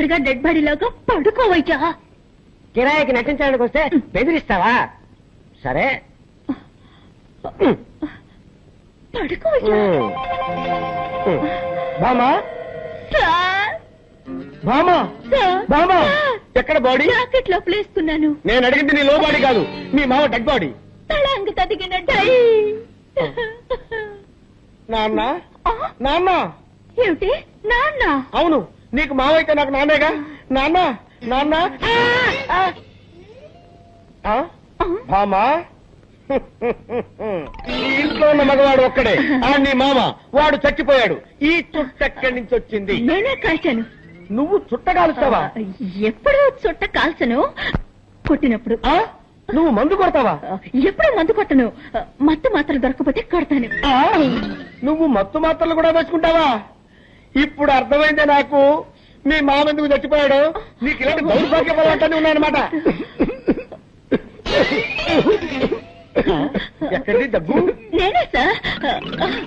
తొందరగా dead body లాగా కిరాయికి నటించడానికి వస్తే బెదిరిస్తావా? సరే. పడుకోవయ్యా. బామా? సార్. బామా? సార్. బామా? సార్, ఎక్కడ బాడీ? జాకెట్ లోపల వేసుకున్నాను. నేను అడిగింది నీ లో బాడీ కాదు. మీ మామ డెడ్ బాడీ తళంగు తదిగిన డై. నాన్న? నాన్న? ఏమిటి? నాన్న? అవును. నీకు మావైతే నాకు నాన్నేగా? నాన్న? నాన్న? ఈ ఇంట్లో ఉన్న మగవాడు ఒక్కడే. ఆ నీ మామ. వాడు చచ్చిపోయాడు. ఈ చుట్ట ఎక్కడి నుంచి వచ్చింది? నేనే కాల్చాను. నువ్వు చుట్టగాలుస్తావా ఎప్పుడు చుట్ట కాల్చను? కొట్టినప్పుడు. ఆ? నువ్వు మందు కొడతావా? ఎప్పుడు మందు కొట్టను? మత్తు మాత్రం దొరకపోతే కొడతాను? నువ్వు మత్తు మాత్రలు కూడా వేసుకుంటావా? ఇప్పుడు అర్థమైందే నాకు. మీ మామ ఎందుకు చచ్చిపోయాడు? నీకు ఇలాంటి దౌర్భాగ్య బలవంతాన్ని ఉన్నాయన్నమాట దగ్గు నేనే సార్.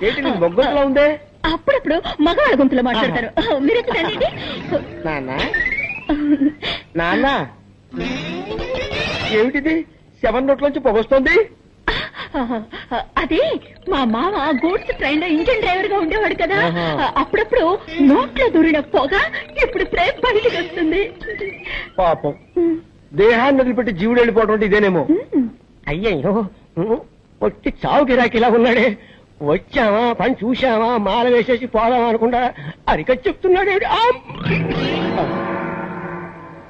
ఏంటి నీ బొగ్గలా ఉందే? అప్పుడప్పుడు మగవాళ్ళ గొంతులో మాట్లాడతారు. మీరు రండి నాన్న? నాన్న? ఏమిటిది? సెవెన్ నోట్లోంచి పొగొస్తోంది అది మా మామ గూడ్స్ ట్రైన్లో ఇంజన్ డ్రైవర్గా ఉండేవాడు కదా. ఆహా. అప్పుడప్పుడు నోట్లో దూరిన పొగ ఇప్పుడు ప్రేమ బయటికి వస్తుంది. పాపం. దేహాన్ని వదిలిపెట్టి జీవుడు వెళ్ళిపోవడం అంటే ఇదేనేమో? ఉమ్. అయ్యయ్యో వచ్చి చావు గిరాకి ఇలా ఉన్నాడే. వచ్చావా పని చూశావా మాల వేసేసి పోదామా అనుకుంటా అరిక చెప్తున్నాడు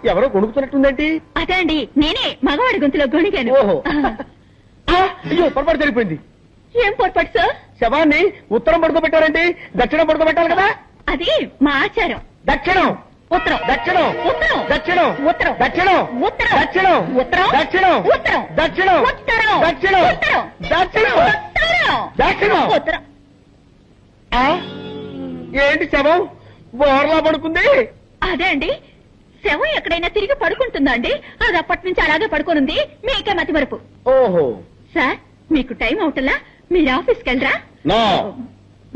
ఎవరో కొనుక్కుతున్నట్టుందేంటి అదే అండి నేనే మగవాడి గొంతులో గొణిగాను. ఓహో. అయ్యో పొరపాటు జరిగిపోయింది ఏం పొరపాటు సార్ శవాన్ని ఉత్తరం పడుకోబెట్టారండి దక్షిణం పడుకోబెట్టాలి కదా అది మా ఆచారం దక్షిణం ఉత్తరం దక్షిణం ఉత్తరం దక్షిణం ఉత్తరం దక్షిణం ఉత్తరం దక్షిణం ఉత్తరం దక్షిణం ఉత్తరం దక్షిణం ఉత్తరం దక్షిణం ఉత్తరం దక్షిణం ఉత్తరం దక్షిణం ఉత్తరం? ఏంటి శవం బోర్లా పడుకుంది అదే అండి శవం ఎక్కడైనా తిరిగి పడుకుంటుందా అండి అది అప్పటి నుంచి అలాగే పడుకోనుంది మీకే మతి మరపు ఓహో సార్ మీకు టైం అవుతలా? మీరు ఆఫీస్కి వెళ్ళరా నా.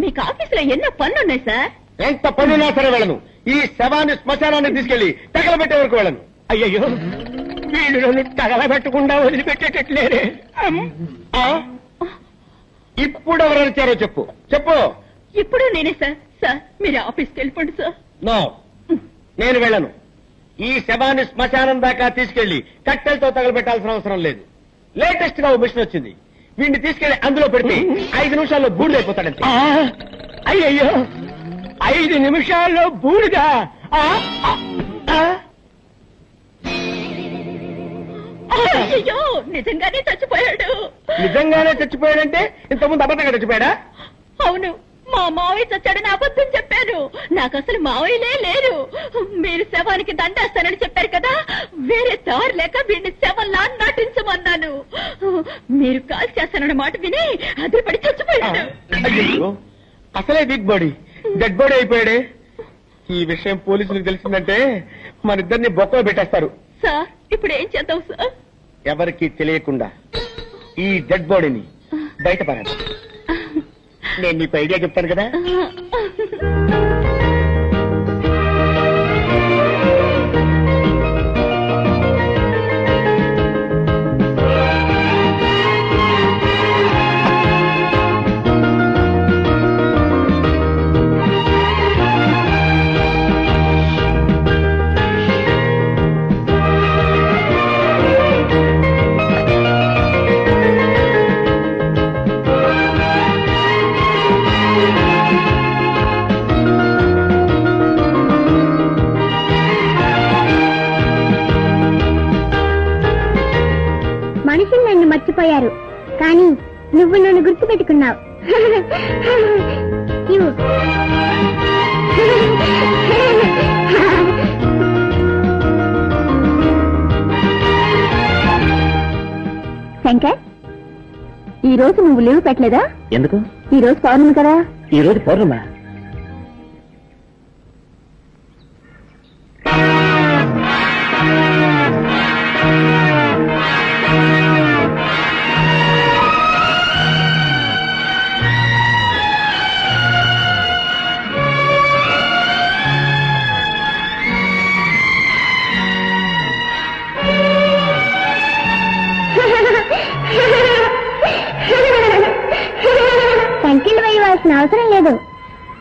మీకు ఆఫీస్లో ఎన్నో పనులు ఉన్నాయి సార్. ఎంత పనున్నా సరే వెళ్ళను. ఈ శవాన్ని శ్మశానాన్ని తీసుకెళ్ళి తగలబెట్టే వరకు వెళ్ళను. అయ్యయ్యో. వీళ్ళు నన్ను తగలబెట్టకుండా వదిలిపెట్టేటట్లేరే. అమ్. ఆ? ఇప్పుడు ఎవరు వచ్చారో చెప్పు. చెప్పు. ఇప్పుడు నేనే సార్. సార్ మీరు ఆఫీస్కి వెళ్ళిపోండి సార్. నో. నేను వెళ్ళను. ఈ శవాన్ని శ్మశానం దాకా తీసుకెళ్ళి కట్టెలతో తగలబెట్టాల్సిన అవసరం లేదు. లేటెస్ట్గా ఓ మిషన్ వచ్చింది. వీడిని తీసుకెళ్ళి అందులో పెడితే ఐదు నిమిషాల్లో బూడిదైపోతాడంతే అయ్యయ్యో ఐదు నిమిషాల్లో బూడిదా. అయ్యో నిజంగానే చచ్చిపోయాడు. నిజంగానే చచ్చిపోయాడంటే ఇంతకుముందు అబద్ధంగా చచ్చిపోయాడా? అవును మా మావయ్య చచ్చాడని అబద్ధం చెప్పాను నాకు అసలు మావయ్యలే లేరు. మీరు శవానికి దండేస్తానని చెప్పారు కదా? వేరే దారి లేక వీడిని శవంలా నటించమన్నాను. మీరు కాల్ చేస్తానన్న మాట విని అదిపడి చచ్చిపోయాడు. అయ్యో అసలే బిగ్ బాడీ డెడ్ బాడీ అయిపోయాడే. ఈ విషయం పోలీసులకు తెలిసిందంటే మన ఇద్దరిని బొక్కలో పెట్టేస్తారు. సార్ ఇప్పుడు ఏం చేద్దాం సార్? ఎవరికి తెలియకుండా ఈ డెడ్ బాడీని బయటపడాలి నేను నీకు ఐడియా చెప్తాను కదా? మర్చిపోయారు కానీ నువ్వు నన్ను గుర్తుపెట్టుకున్నావు. ఇవ్వు. శంకర్ ఈ రోజు నువ్వు లీవ్ పెట్టలేదా? ఎందుకు? ఈ రోజు పౌర్ణమి కదా? ఈ రోజు పౌర్ణమా?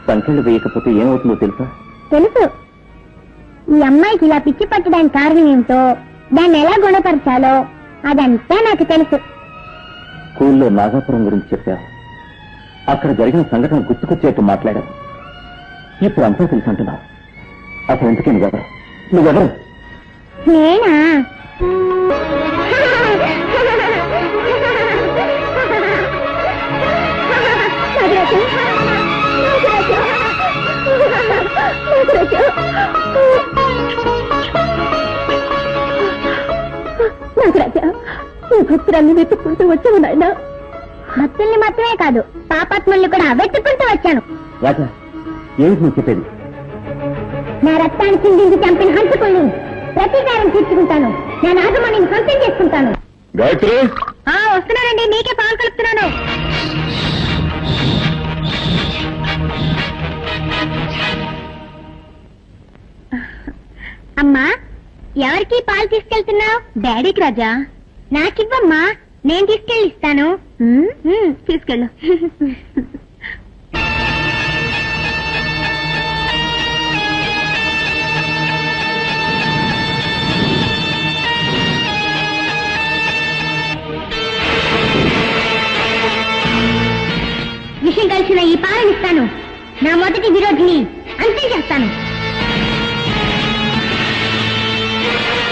సంఖ్యలు వేయకపోతే ఏమవుతుందో తెలుసా? తెలుసు. ఈ అమ్మాయికి ఇలా పిచ్చి పట్టడానికి కారణం ఏమిటో దాన్ని ఎలా గుణపరచాలో అదంతా నాకు తెలుసు. స్కూల్లో నాగాపురం గురించి చెప్పావు. అక్కడ జరిగిన సంఘటన గుర్తుకొచ్చేట్టు మాట్లాడావు. ఇప్పుడు అంతా తెలుసు అంటున్నావు. అసలు ఎందుకే నువ్వెవరు? నువ్వెవరు? నేనా? నాగరాజు, ఈ భక్తురాన్ని వెతుక్కుంటూ వచ్చావు నాయన. భక్తుల్ని మాత్రమే కాదు పాపాత్ముల్ని కూడా వెతుక్కుంటూ వచ్చాను. రాజా ఏమిటి నువ్వు చెప్పేది? నా రక్తాన్ని చిందించి చంపిన హంతకుల్ని ప్రతీకారం తీర్చుకుంటాను. నా నాగమణిని సొంతం చేసుకుంటాను. గాయత్రి! వస్తున్నానండి నీకే పాలు కలుపుతున్నాను. అమ్మా ఎవరికి పాలు తీసుకెళ్తున్నావు? డాడీకి రాజా. నాకివ్వమ్మా నేను తీసుకెళ్ళి ఇస్తాను తీసుకెళ్ళు. విషయం కలిసిన ఈ పాలను ఇస్తాను నా మొదటి విరోధిని అంతే చేస్తాను. Thank you.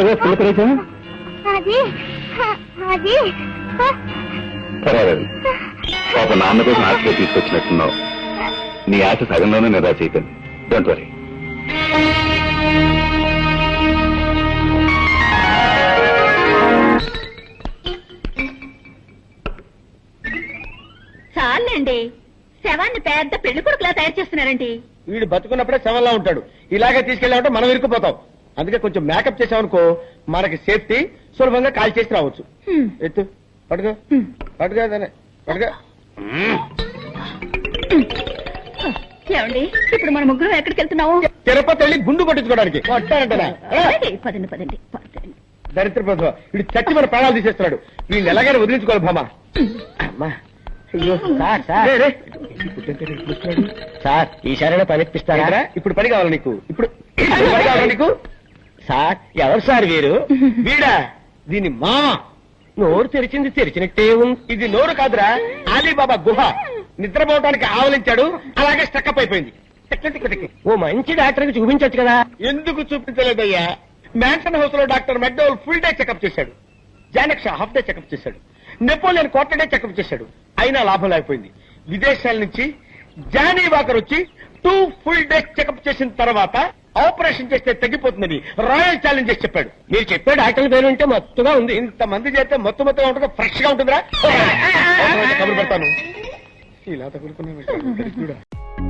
పాలగా పిల్లకరేచా అది అది. పర్వాలేదు. పాప నాన్న కోసం ఆశగా తీసుకొచ్చినట్టున్నావు. నీ ఆశ సగంలోనే నిరాశ అయిపోయింది డోంట్ వరీ చాలండి. శవాన్ని పెద్ద పెళ్ళి కొడుకులా తయారు చేస్తున్నారండి. వీడు బతుకున్నప్పుడే శవంలా ఉంటాడు. ఇలాగే తీసుకెళ్ళామంటే మనం ఇరుక్కుపోతాం. అందుకే కొంచెం మేకప్ చేసామనుకో మనకి సేఫ్టీ సులభంగా కాల్ చేసి రావచ్చు. ఎత్తు పడుకో హ్మ్. పడుకో దాన్ని పడుకో ఏమండి ఇప్పుడు మన ముగ్గురు ఎక్కడికి వెళ్తున్నాము తిరుపతి వెళ్ళి గుండు కొట్టించుకోవడానికి. కొట్టానంటనా పదండి, పదండి పదండి పదండి. దరిద్ర ప్రభు వీడు చచ్చి మన ప్రాణాలు తీసేస్తున్నాడు. వీళ్ళు ఎలాగైనా వదిలించుకోవాలి భామా. అమ్మా అయ్యో సార్ సార్. సార్ ఈసారైనా పని ఇప్పిస్తారా ఇప్పుడు పని కావాలి నీకు? ఇప్పుడు ఇప్పుడు పని కావాలి నీకు? సార్ ఎవరు సార్ వీరు? వీడా? దీని మామ. నోరు తెరిచింది తెరిచినట్టే ఉంది. ఇది నోరు కాదురా అలీబాబా గుహ. నిద్రపోవడానికి ఆవలించాడు అలాగే స్టక్అప్ అయిపోయింది. ఓ మంచి డాక్టర్కి చూపించొచ్చు కదా. ఎందుకు చూపించలేదయ్యా? మ్యాన్సన్ హౌస్లో doctor McDowell full day checkup చేశాడు. జానక్ షా హాఫ్ డే చెకప్ చేశాడు. నెపోలియన్ క్వార్టర్ డే చెకప్ చేశాడు. అయినా లాభం లేకపోయింది. విదేశాల నుంచి జానీ వాకర్ వచ్చి టూ ఫుల్ డే చెకప్ చేసిన తర్వాత ఆపరేషన్ చేస్తే తగ్గిపోతుందని రాయల్ ఛాలెంజ్ చేసి చెప్పాడు. మీరు చెప్పే డాక్టర్ పేరు ఉంటే మత్తుగా ఉంది. ఇంత మంది చేస్తే మత్తు మత్తుగా ఉంటుందా? ఫ్రెష్గా ఉంటుందా కబురు పెడతాను. ఇలా తగులుకున్నా